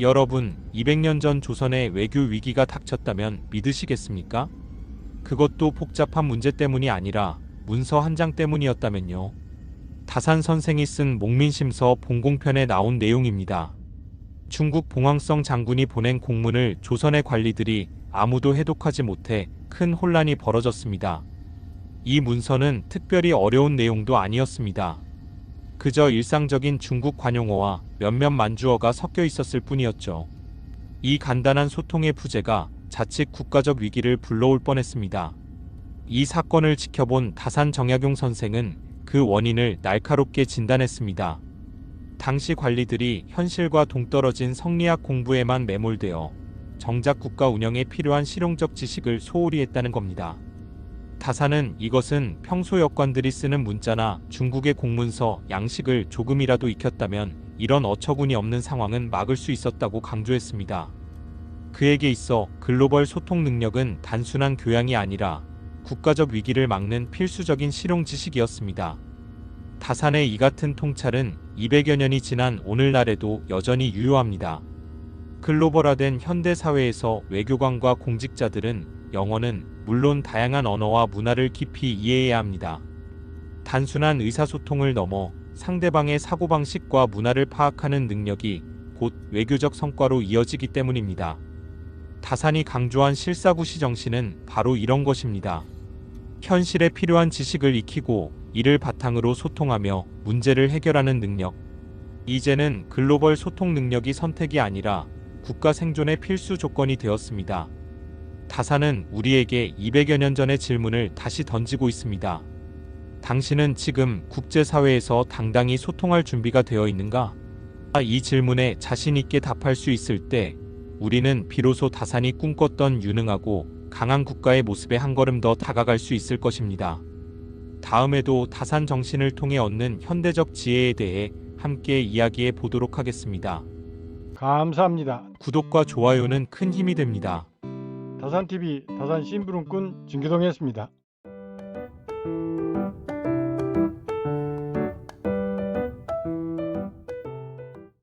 여러분, 200년 전 조선에 외교 위기가 닥쳤다면 믿으시겠습니까? 그것도 복잡한 문제 때문이 아니라 문서 한 장 때문이었다면요. 다산 선생이 쓴 목민심서 봉공편에 나온 내용입니다. 중국 봉황성 장군이 보낸 공문을 조선의 관리들이 아무도 해독하지 못해 큰 혼란이 벌어졌습니다. 이 문서는 특별히 어려운 내용도 아니었습니다. 그저 일상적인 중국 관용어와 몇몇 만주어가 섞여 있었을 뿐이었죠. 이 간단한 소통의 부재가 자칫 국가적 위기를 불러올 뻔했습니다. 이 사건을 지켜본 다산 정약용 선생은 그 원인을 날카롭게 진단했습니다. 당시 관리들이 현실과 동떨어진 성리학 공부에만 매몰되어 정작 국가 운영에 필요한 실용적 지식을 소홀히 했다는 겁니다. 다사는 이것은 평소 여관들이 쓰는 문자나 중국의 공문서, 양식을 조금이라도 익혔다면 이런 어처구니 없는 상황은 막을 수 있었다고 강조했습니다. 그에게 있어 글로벌 소통 능력은 단순한 교양이 아니라 국가적 위기를 막는 필수적인 실용 지식이었습니다. 다산의 이 같은 통찰은 200여 년이 지난 오늘날에도 여전히 유효합니다. 글로벌화된 현대 사회에서 외교관과 공직자들은 영어는 물론 다양한 언어와 문화를 깊이 이해해야 합니다. 단순한 의사소통을 넘어 상대방의 사고방식과 문화를 파악하는 능력이 곧 외교적 성과로 이어지기 때문입니다. 다산이 강조한 실사구시 정신은 바로 이런 것입니다. 현실에 필요한 지식을 익히고 이를 바탕으로 소통하며 문제를 해결하는 능력. 이제는 글로벌 소통 능력이 선택이 아니라 국가 생존의 필수 조건이 되었습니다. 다사는 우리에게 200여 년 전의 질문을 다시 던지고 있습니다. 당신은 지금 국제사회에서 당당히 소통할 준비가 되어 있는가? 이 질문에 자신있게 답할 수 있을 때 우리는 비로소 다산이 꿈꿨던 유능하고 강한 국가의 모습에 한 걸음 더 다가갈 수 있을 것입니다. 다음에도 다산 정신을 통해 얻는 현대적 지혜에 대해 함께 이야기해 보도록 하겠습니다. 감사합니다. 구독과 좋아요는 큰 힘이 됩니다. 다산TV 다산 심부름꾼 진규동이었습니다.